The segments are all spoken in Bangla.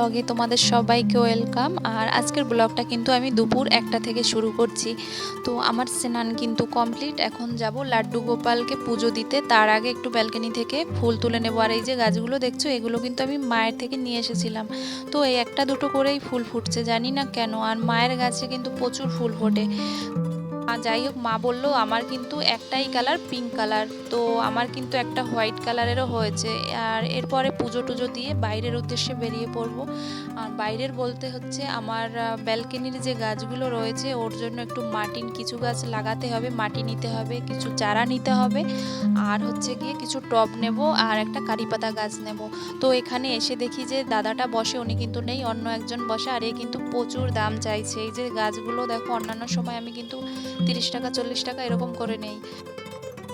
ব্লগে তোমাদের সবাইকে ওয়েলকাম। আর আজকের ব্লগটা কিন্তু আমি দুপুর একটা থেকে শুরু করছি। তো আমার স্নান কিন্তু কমপ্লিট। এখন যাব লাড্ডু গোপালকে পুজো দিতে। তার আগে একটু ব্যালকনি থেকে ফুল তুলে নেব। আর এই যে গাছগুলো দেখছ, এগুলো কিন্তু আমি মায়ের থেকে নিয়ে এসেছিলাম। তো এই একটা দুটো করেই ফুল ফুটছে, জানি না কেন। আর মায়ের গাছে কিন্তু প্রচুর ফুল ফোটে। যাই হোক, মা বলল, আমার কিন্তু একটাই কালার পিঙ্ক কালার তো আমার কিন্তু একটা হোয়াইট কালারেরও হয়েছে। আর এরপরে পুজো টুজো দিয়ে বাইরের উদ্দেশ্যে বেরিয়ে পড়ব। আর বাইরের বলতে হচ্ছে, আমার ব্যালকনির যে গাছগুলো রয়েছে, ওর জন্য একটু মাটির কিছু গাছ লাগাতে হবে, মাটি নিতে হবে, কিছু চারা নিতে হবে। আর হচ্ছে গিয়ে কিছু টব নেব আর একটা কারি পাতা গাছ নেব। তো এখানে এসে দেখি যে দাদাটা বসে, উনি কিন্তু নেই, অন্য একজন বসে। আর এ কিন্তু প্রচুর দাম চাইছে। এই যে গাছগুলো, দেখো, অন্যান্য সময় আমি কিন্তু তিরিশ টাকা, চল্লিশ টাকা এরকম করে নেই।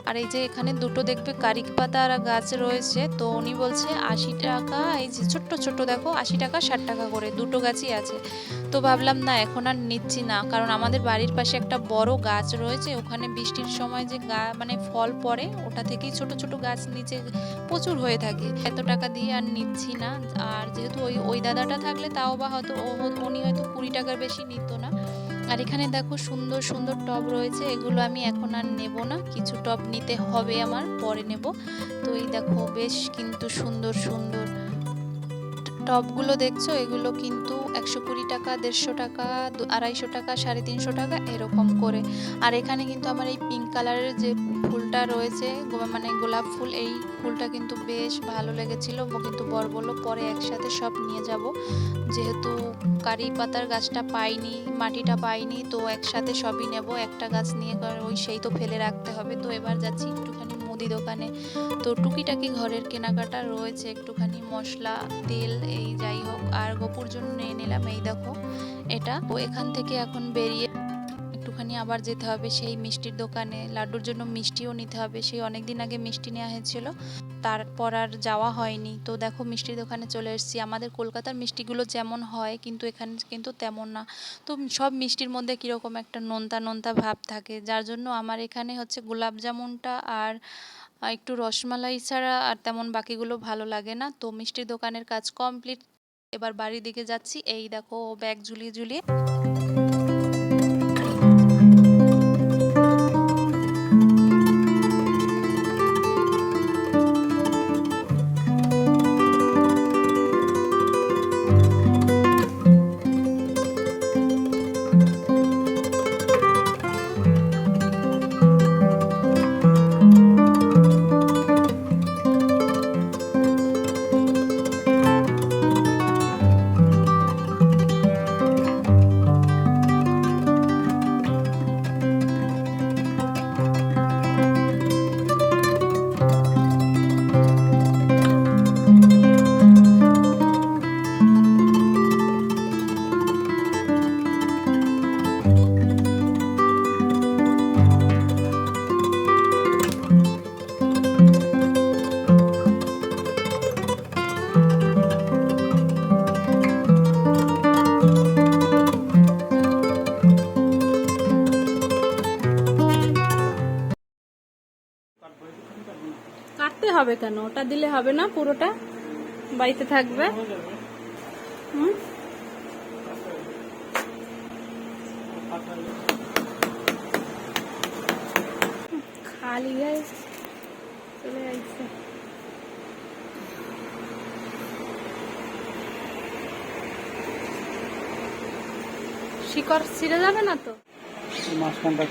আর এই যে এখানে দুটো দেখবে কারিক পাতা আর গাছ রয়েছে, তো উনি বলছে আশি টাকা, এই যে ছোট্ট ছোট্ট দেখো, আশি টাকা, ষাট টাকা করে, দুটো গাছই আছে। তো ভাবলাম না, এখন আর নিচ্ছি না, কারণ আমাদের বাড়ির পাশে একটা বড় গাছ রয়েছে, ওখানে বৃষ্টির সময় যে গা মানে ফল পড়ে, ওটা থেকেই ছোট ছোট গাছ নিচে প্রচুর হয়ে থাকে। এত টাকা দিয়ে আর নিচ্ছি না, আর যেহেতু ওই ওই দাদাটা থাকলে তাও বা হয়তো উনি হয়তো কুড়ি টাকার বেশি নিত না। আর এখানে দেখো সুন্দর সুন্দর টব রয়েছে। এগুলো আমি এখন আর নেব না। কিছু টব নিতে হবে আমার, পরে নেব। তো এই দেখো বেশ কিন্তু সুন্দর সুন্দর টবগুলো দেখছ? এগুলো কিন্তু একশো কুড়ি টাকা, দেড়শো টাকা আড়াইশো টাকা, সাড়ে তিনশো টাকা এরকম করে। আর এখানে কিন্তু আমার এই পিঙ্ক কালারের যে ফুলটা রয়েছে মানে গোলাপ ফুল, এই ফুলটা কিন্তু বেশ ভালো লেগেছিল। কিন্তু বর বলল, পরে একসাথে সব নিয়ে যাব। যেহেতু কারি পাতার গাছটা পাইনি, মাটিটা পাইনি, তো একসাথে সবই নেব। একটা গাছ নিয়ে ওই সেই তো ফেলে রাখতে হবে। তো এবার যাচ্ছি একটুখানি মুদি দোকানে। তো টুকিটাকি ঘরের কেনাকাটা রয়েছে, একটুখানি মশলা, তেল, এই যাই আর গোপুর জন্য নিয়ে নিলাম। এই দেখো, এটা। তো এখান থেকে এখন বেরিয়ে একটুখানি আবার যেতে হবে সেই মিষ্টির দোকানে। লাড্ডুর জন্য মিষ্টিও নিতে হবে। সেই অনেক দিন আগে মিষ্টি নেওয়া হয়েছিল। তারপর আর যাওয়া হয়নি। তো দেখো, মিষ্টির দোকানে চলে এসেছি। আমাদের কলকাতার মিষ্টিগুলো যেমন হয়, কিন্তু এখানে কিন্তু তেমন না। তো সব মিষ্টির মধ্যে কীরকম একটা নোনতা নোনতা ভাব থাকে। যার জন্য আমার এখানে হচ্ছে গোলাপ জামুনটা আর একটু রসমালাই ছাড়া আর তেমন বাকিগুলো ভালো লাগে না। তো মিষ্টির দোকানের কাজ কমপ্লিট। এবার বাড়ির দিকে যাচ্ছি। এই দেখো ব্যাগ ঝুলিয়ে ঝুলিয়ে। হবে কেন? ওটা দিলে হবে না, পুরোটা বাড়িতে থাকবে। হুম? খালি চলে আইছে। শিকড় ছিঁড়ে যাবে না তো? মাঝখানটা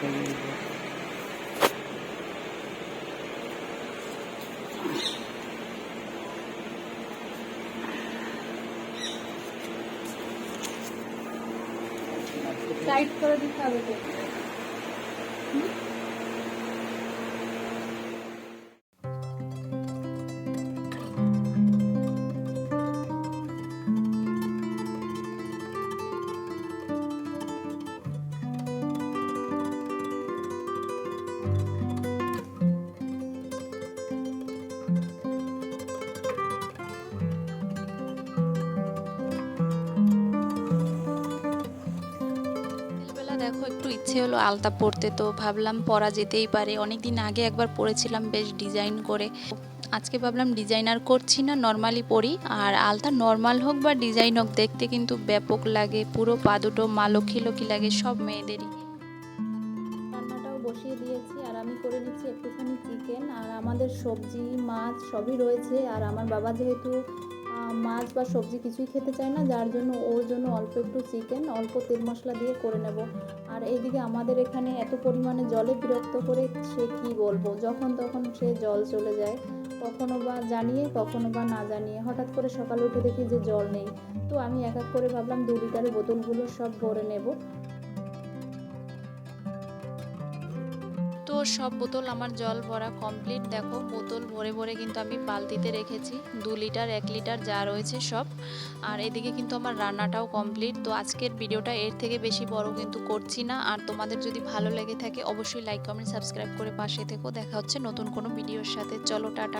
টাইট করে দিতে হবে দেখো, একটু ইচ্ছে হলো আলতা পরতে, তো ভাবলাম পরা যেতেই পারে। অনেক দিন আগে একবার পরেছিলাম, বেশ ডিজাইন করে। আজকে ভাবলাম ডিজাইনার করছি না নর্মালি পরি। আর আলতা নর্মাল হোক বা ডিজাইন হোক, দেখতে কিন্তু ব্যাপক লাগে। পুরো পা দুটো মা লক্ষ্মী লক্ষ্মী লাগে, সব মেয়েদেরই। রান্নাটাও বসিয়ে দিয়েছি, আর আমি করে নিচ্ছি একটুখানি চিকেন আর আমাদের সবজি, মাছ সবই রয়েছে। আর আমার বাবা যেহেতু মাছ বা সবজি কিছুই খেতে চায় না, যার জন্য ওর জন্য অল্প একটু চিকেন, অল্প তেল মশলা দিয়ে করে নেব। আর এইদিকে আমাদের এখানে এত পরিমাণে জলে বিরক্ত করে সে কি বলব? যখন তখন সে জল চলে যায়, কখনো বা জানিয়ে, কখনো বা না জানিয়ে। হঠাৎ করে সকালে উঠে দেখি যে জল নেই। তো আমি এক এক করে ভাবলাম দু লিটারের বোতলগুলো সব ভরে নেব। সব বোতল আমার জল ভরা কমপ্লিট দেখো, বোতল ভরে ভরে কিন্তু আমি বালতিতে রেখেছি। দু লিটার, এক লিটার যা রয়েছে সব। আর এদিকে কিন্তু আমার রান্নাটাও কমপ্লিট তো আজকের ভিডিওটা এর থেকে বেশি বড় কিন্তু করছি না। আর তোমাদের যদি ভালো লেগে থাকে, অবশ্যই লাইক কমেন্ট সাবস্ক্রাইব করে পাশে থেকো। দেখা হচ্ছে নতুন কোনো ভিডিওর সাথে। চলো, টাটা।